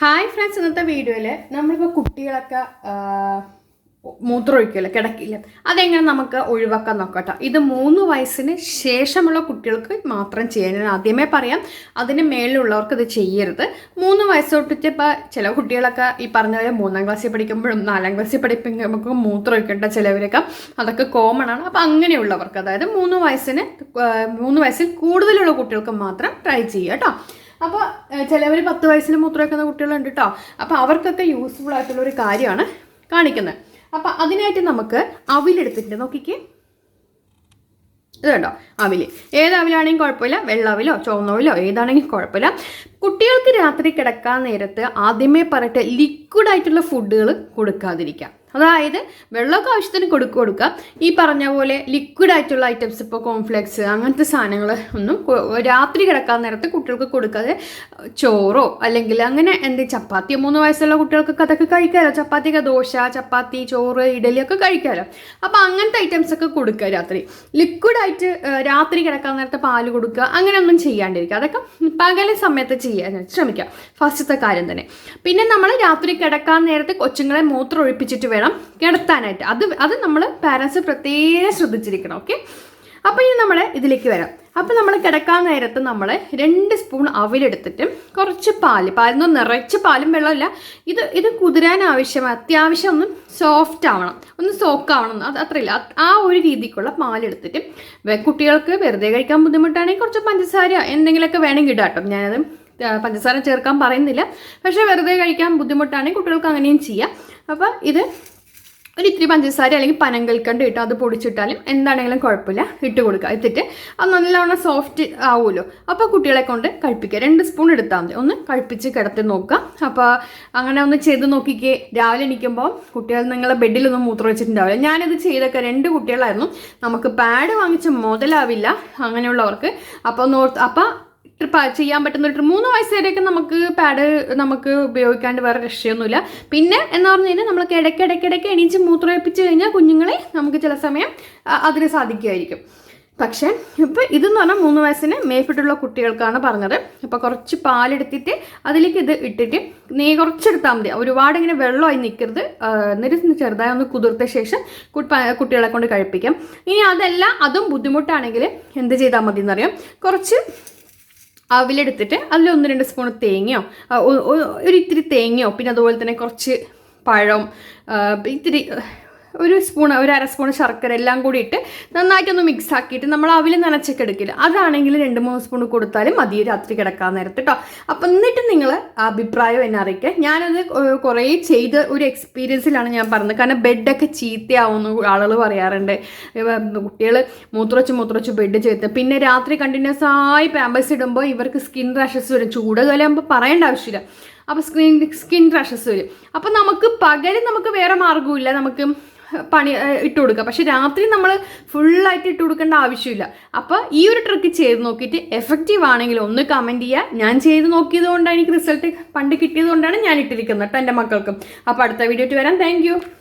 Hi friends ഇന്നത്തെ വീഡിയോയിൽ നമ്മളിപ്പോൾ കുട്ടികളൊക്കെ മൂത്രമൊഴിക്കുമല്ലോ കിടക്കില്ല അതെങ്ങനെ നമുക്ക് ഒഴിവാക്കാൻ നോക്കട്ടെ. ഇത് മൂന്ന് വയസ്സിന് ശേഷമുള്ള കുട്ടികൾക്ക് മാത്രം ചെയ്യാൻ ഞാൻ ആദ്യമേ പറയാം. അതിന് മേളിലുള്ളവർക്ക് ഇത് ചെയ്യരുത്. മൂന്ന് വയസ്സ് തൊട്ടിട്ട് ഇപ്പോൾ ചില കുട്ടികളൊക്കെ ഈ പറഞ്ഞ പോലെ മൂന്നാം ക്ലാസ്സിൽ പഠിക്കുമ്പോഴും നാലാം ക്ലാസ്സിൽ പഠിക്കുമ്പോൾ നമുക്ക് മൂത്രമൊഴിക്കേണ്ട ചിലവരൊക്കെ അതൊക്കെ കോമൺ ആണ്. അപ്പോൾ അങ്ങനെയുള്ളവർക്ക് അതായത് മൂന്ന് വയസ്സിന് മൂന്ന് വയസ്സിൽ കൂടുതലുള്ള കുട്ടികൾക്ക് മാത്രം ട്രൈ ചെയ്യുക കേട്ടോ അപ്പോൾ ചിലവർ പത്ത് വയസ്സിൽ മൂത്രമൊക്കുന്ന കുട്ടികളുണ്ട് കേട്ടോ അപ്പോൾ അവർക്കൊക്കെ യൂസ്ഫുൾ ആയിട്ടുള്ള ഒരു കാര്യമാണ് കാണിക്കുന്നത്. അപ്പോൾ അതിനായിട്ട് നമുക്ക് അവിലെടുത്തിട്ടുണ്ട് നോക്കിക്കേ. ഇത് കണ്ടോ ഏത് അവിലാണെങ്കിലും കുഴപ്പമില്ല. വെള്ളവിലോ ചുവന്നവിലോ ഏതാണെങ്കിലും കുഴപ്പമില്ല. കുട്ടികൾക്ക് രാത്രി കിടക്കാൻ നേരത്ത് ആദ്യമേ പറഞ്ഞിട്ട് ലിക്വിഡ് ആയിട്ടുള്ള ഫുഡുകൾ കൊടുക്കാതിരിക്കാം അതായത് വെള്ളമൊക്കെ ആവശ്യത്തിന് കൊടുക്കുക കൊടുക്കുക. ഈ പറഞ്ഞ പോലെ ലിക്വിഡ് ആയിട്ടുള്ള ഐറ്റംസ് ഇപ്പോൾ കോംഫ്ലെക്സ് അങ്ങനത്തെ സാധനങ്ങൾ ഒന്നും രാത്രി കിടക്കാൻ നേരത്തെ കുട്ടികൾക്ക് കൊടുക്കാതെ ചോറോ അല്ലെങ്കിൽ അങ്ങനെ എന്ത് ചപ്പാത്തി മൂന്ന് വയസ്സുള്ള കുട്ടികൾക്കൊക്കെ അതൊക്കെ കഴിക്കാമല്ലോ ചപ്പാത്തിയൊക്കെ ദോശ ചപ്പാത്തി ചോറ് ഇഡലി ഒക്കെ കഴിക്കാമല്ലോ അപ്പോൾ അങ്ങനത്തെ ഐറ്റംസ് ഒക്കെ കൊടുക്കുക രാത്രി. ലിക്വിഡായിട്ട് രാത്രി കിടക്കാൻ നേരത്തെ പാൽ കൊടുക്കുക. അങ്ങനെയൊന്നും ചെയ്യാണ്ടിരിക്കുക. അതൊക്കെ പകല സമയത്ത് ചെയ്യാൻ ശ്രമിക്കുക. ഫസ്റ്റത്തെ കാര്യം തന്നെ. പിന്നെ നമ്മൾ രാത്രി കിടക്കാൻ നേരത്തെ കൊച്ചുങ്ങളെ മൂത്രം ഒഴിപ്പിച്ചിട്ട് കിടത്താനായിട്ട്. അത് അത് നമ്മൾ പാരൻസ് പ്രത്യേകം ശ്രദ്ധിച്ചിരിക്കണം ഓക്കെ അപ്പോൾ ഇനി നമ്മൾ ഇതിലേക്ക് വരാം. അപ്പോൾ നമ്മൾ കിടക്കാൻ നേരത്ത് നമ്മൾ രണ്ട് സ്പൂൺ അവിലെടുത്തിട്ട് കുറച്ച് പാൽ പാലിന്ന് നിറച്ച് പാലും വെള്ളമില്ല. ഇത് ഇത് കുതിരാൻ ആവശ്യം അത്യാവശ്യം ഒന്ന് സോഫ്റ്റ് ആവണം ഒന്ന് സോക്ക് ആവണം അത് അത്രയില്ല. ആ ഒരു രീതിക്കുള്ള പാലെടുത്തിട്ട് കുട്ടികൾക്ക് വെറുതെ കഴിക്കാൻ ബുദ്ധിമുട്ടാണെങ്കിൽ കുറച്ച് പഞ്ചസാര എന്തെങ്കിലുമൊക്കെ വേണമെങ്കിൽ ഇടാട്ടോ ഞാനത് പഞ്ചസാര ചേർക്കാൻ പറയുന്നില്ല. പക്ഷേ വെറുതെ കഴിക്കാൻ ബുദ്ധിമുട്ടാണെങ്കിൽ കുട്ടികൾക്ക് അങ്ങനെയും ചെയ്യാം. അപ്പോൾ ഇത് ഒരു ഇത്തിരി പഞ്ചസാര അല്ലെങ്കിൽ പനങ്കൽക്കണ്ട് ഇട്ട് അത് പൊടിച്ചിട്ടാലും എന്താണെങ്കിലും കുഴപ്പമില്ല. ഇട്ട് കൊടുക്കുക ഇട്ടിട്ട് അത് നല്ലവണ്ണം സോഫ്റ്റ് ആവുമല്ലോ. അപ്പോൾ കുട്ടികളെ കൊണ്ട് കഴിപ്പിക്കുക രണ്ട് സ്പൂൺ എടുത്താൽ മതി. ഒന്ന് കഴിപ്പിച്ച് കിടത്തി നോക്കുക. അപ്പോൾ അങ്ങനെ ഒന്ന് ചെയ്ത് നോക്കിക്കേ. രാവിലെ എണീക്കുമ്പോൾ കുട്ടികൾ നിങ്ങളെ ബെഡിലൊന്നും മൂത്രം വെച്ചിട്ടുണ്ടാവില്ല ഞാനിത് ചെയ്തൊക്കെ രണ്ട് കുട്ടികളായിരുന്നു. നമുക്ക് പാഡ് വാങ്ങിച്ച് മുതലാവില്ല അങ്ങനെയുള്ളവർക്ക്. അപ്പോൾ നോർത്ത് അപ്പോൾ ചെയ്യാൻ പറ്റുന്ന ഒരു മൂന്ന് വയസ്സ് വരെയൊക്കെ നമുക്ക് പാഡ് നമുക്ക് ഉപയോഗിക്കാണ്ട് വേറെ രക്ഷയൊന്നുമില്ല. പിന്നെ എന്ന് പറഞ്ഞു കഴിഞ്ഞാൽ നമ്മൾക്ക് ഇടയ്ക്കിടയ്ക്കിടയ്ക്ക് എണീച്ച് മൂത്രമൊഴിപ്പിച്ച് കഴിഞ്ഞാൽ കുഞ്ഞുങ്ങളെ നമുക്ക് ചില സമയം അതിന് സാധിക്കുമായിരിക്കും. പക്ഷേ ഇപ്പം ഇതെന്ന് പറഞ്ഞാൽ മൂന്ന് വയസ്സിന് മേപ്പിട്ടുള്ള കുട്ടികൾക്കാണ് പറഞ്ഞത്. അപ്പോൾ കുറച്ച് പാലെടുത്തിട്ട് അതിലേക്ക് ഇത് ഇട്ടിട്ട് നീ കുറച്ചെടുത്താൽ മതി. ഒരുപാട് ഇങ്ങനെ വെള്ളമായി നിൽക്കരുത്. എന്നിട്ട് ചെറുതായി ഒന്ന് കുതിർത്ത ശേഷം കുട്ടികളെ കൊണ്ട് കഴിപ്പിക്കാം. ഇനി അതല്ല അതും ബുദ്ധിമുട്ടാണെങ്കിൽ എന്ത് ചെയ്താൽ മതി എന്നറിയാം കുറച്ച് അവിലെടുത്തിട്ട് അതിൽ ഒന്ന് രണ്ട് സ്പൂൺ തേങ്ങയോ ഒരു ഇത്തിരി തേങ്ങയോ പിന്നെ അതുപോലെ തന്നെ കുറച്ച് പഴം ഇത്തിരി ഒരു സ്പൂൺ ഒരു അര സ്പൂൺ ശർക്കര എല്ലാം കൂടി ഇട്ട് നന്നായിട്ടൊന്ന് മിക്സ് ആക്കിയിട്ട് നമ്മൾ അവിൽ നനച്ചൊക്കെ എടുക്കില്ല. അതാണെങ്കിൽ രണ്ട് മൂന്ന് സ്പൂൺ കൊടുത്താലും മതി രാത്രി കിടക്കാൻ നേരത്ത് കേട്ടോ അപ്പം എന്നിട്ട് നിങ്ങൾ അഭിപ്രായം എന്നെ അറിയിക്കുക. ഞാനത് കുറേ ചെയ്ത ഒരു എക്സ്പീരിയൻസിലാണ് ഞാൻ പറഞ്ഞത്. കാരണം ബെഡൊക്കെ ചീത്തയാവുമെന്ന് ആളുകൾ പറയാറുണ്ട്. കുട്ടികൾ മൂത്രച്ച് മൂത്രച്ച് ബെഡ് ചെയ്ത് പിന്നെ രാത്രി കണ്ടിന്യൂസ് ആയി പാമ്പേഴ്സ് ഇടുമ്പോൾ ഇവർക്ക് സ്കിൻ റാഷസ് വരും. ചൂട് കലാകുമ്പോൾ പറയേണ്ട ആവശ്യമില്ല. അപ്പോൾ സ്കിൻ സ്കിൻ റാഷസ് വരും. അപ്പോൾ നമുക്ക് പകരം നമുക്ക് വേറെ മാർഗമില്ല നമുക്ക് പണി ഇട്ട് കൊടുക്കുക. പക്ഷെ രാത്രി നമ്മൾ ഫുള്ളായിട്ട് ഇട്ട് കൊടുക്കേണ്ട ആവശ്യമില്ല. അപ്പോൾ ഈ ഒരു ട്രിക്ക് ചെയ്ത് നോക്കിയിട്ട് എഫക്റ്റീവ് ആണെങ്കിൽ ഒന്ന് കമന്റ് ചെയ്യുക ഞാൻ ചെയ്ത് നോക്കിയത് കൊണ്ടാണ് എനിക്ക് റിസൾട്ട് പണ്ട് കിട്ടിയത് കൊണ്ടാണ് ഞാൻ ഇട്ടിരിക്കുന്നത് കേട്ടോ എന്റെ മക്കൾക്കും. അപ്പോൾ അടുത്ത വീഡിയോ വരാം. താങ്ക്